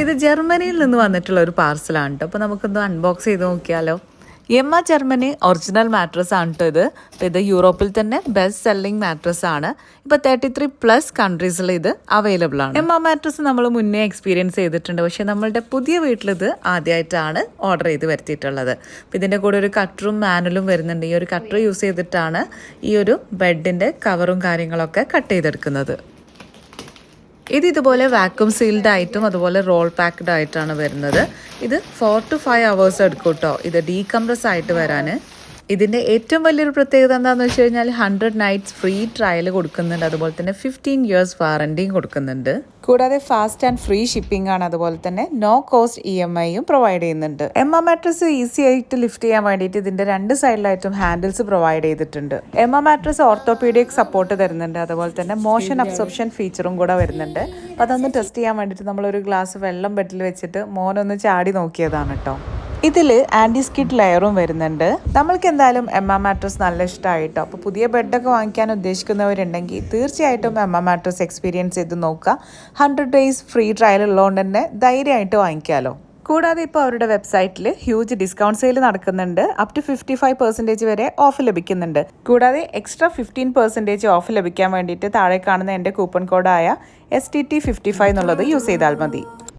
അപ്പോൾ ഇത് ജർമ്മനിയിൽ നിന്ന് വന്നിട്ടുള്ള ഒരു പാർസലാണ് കേട്ടോ അപ്പോൾ നമുക്കൊന്ന് അൺബോക്സ് ചെയ്ത് നോക്കിയാലോ. എമ്മ ജർമ്മനി ഒറിജിനൽ മാട്രസ് ആണ് കേട്ടോ ഇത്. ഇത് യൂറോപ്പിൽ തന്നെ ബെസ്റ്റ് സെല്ലിംഗ് മാട്രസ് ആണ്. ഇപ്പോൾ തേർട്ടി ത്രീ പ്ലസ് കൺട്രീസിൽ ഇത് അവൈലബിൾ ആണ്. എമ്മ മാട്രസ് നമ്മൾ മുന്നേ എക്സ്പീരിയൻസ് ചെയ്തിട്ടുണ്ട്. പക്ഷേ നമ്മളുടെ പുതിയ വീട്ടിലിത് ആദ്യമായിട്ടാണ് ഓർഡർ ചെയ്ത് വരുത്തിയിട്ടുള്ളത്. അപ്പോൾ ഇതിന്റെ കൂടെ ഒരു കട്ടറും മാനുവലും വരുന്നുണ്ട്. ഈ ഒരു കട്ടർ യൂസ് ചെയ്തിട്ടാണ് ഈ ഒരു ബെഡിന്റെ കവറും കാര്യങ്ങളൊക്കെ കട്ട് ചെയ്തെടുക്കുന്നത്. ഇത് ഇതുപോലെ വാക്യൂം സീൽഡ് ആയിട്ടും അതുപോലെ റോൾ പാക്ഡ് ആയിട്ടാണ് വരുന്നത്. ഇത് ഫോർ ടു ഫൈവ് അവേഴ്സ് എടുക്കും കേട്ടോ ഇത് ഡീകംപ്രസ് ആയിട്ട് വരാൻ ഇതിന്റെ ഏറ്റവും വലിയൊരു പ്രത്യേകത എന്താണെന്ന് വെച്ച് കഴിഞ്ഞാൽ ഹൺഡ്രഡ് നൈറ്റ്സ് ഫ്രീ ട്രയൽ കൊടുക്കുന്നുണ്ട്. അതുപോലെ തന്നെ ഫിഫ്റ്റീൻ ഇയേഴ്സ് വാറണ്ടിയും കൊടുക്കുന്നുണ്ട്. കൂടാതെ ഫാസ്റ്റ് ആൻഡ് ഫ്രീ ഷിപ്പിംഗ് ആണ് അതുപോലെ തന്നെ നോ കോസ്റ്റ് ഇ എം ഐയും പ്രൊവൈഡ് ചെയ്യുന്നുണ്ട്. എം എം മാട്രസ് ഈസി ആയിട്ട് ലിഫ്റ്റ് ചെയ്യാൻ വേണ്ടിയിട്ട് ഇതിന്റെ രണ്ട് സൈഡിലായിട്ടും ഹാൻഡിൽസ് പ്രൊവൈഡ് ചെയ്തിട്ടുണ്ട്. M M mattress orthopaedic support തരുന്നുണ്ട്. അതുപോലെ തന്നെ മോഷൻ അബ്സോർപ്ഷൻ ഫീച്ചറും കൂടെ വരുന്നുണ്ട്. അപ്പോൾ അതൊന്ന് ടെസ്റ്റ് ചെയ്യാൻ വേണ്ടിയിട്ട് നമ്മളൊരു ഗ്ലാസ് വെള്ളം ബെഡിൽ വെച്ചിട്ട് മോനൊന്ന് ചാടി നോക്കിയതാണ് കേട്ടോ ഇതിൽ ആന്റി സ്കിഡ് ലെയറും വരുന്നുണ്ട്. നമ്മൾക്ക് എന്തായാലും എം മാട്രസ് നല്ല ഇഷ്ടമായിട്ടോ അപ്പോൾ പുതിയ ബെഡൊക്കെ വാങ്ങിക്കാൻ ഉദ്ദേശിക്കുന്നവരുണ്ടെങ്കിൽ തീർച്ചയായിട്ടും എ മാട്രസ് എക്സ്പീരിയൻസ് ചെയ്ത് നോക്കുക. ഹൺഡ്രഡ് ഡേയ്സ് ഫ്രീ ട്രയൽ ഉള്ളതുകൊണ്ട് തന്നെ ധൈര്യമായിട്ട് വാങ്ങിക്കാമല്ലോ കൂടാതെ ഇപ്പോൾ അവരുടെ വെബ്സൈറ്റിൽ ഹ്യൂജ് ഡിസ്കൗണ്ട് സെയിൽ നടക്കുന്നുണ്ട്. Up to fifty five percentage വരെ ഓഫ് ലഭിക്കുന്നുണ്ട്. കൂടാതെ എക്സ്ട്രാ ഫിഫ്റ്റീൻ പെർസെന്റേജ് ഓഫ് ലഭിക്കാൻ വേണ്ടിയിട്ട് താഴെ കാണുന്ന എന്റെ coupon കോഡായ S T T fifty five എന്നുള്ളത് യൂസ് ചെയ്താൽ മതി.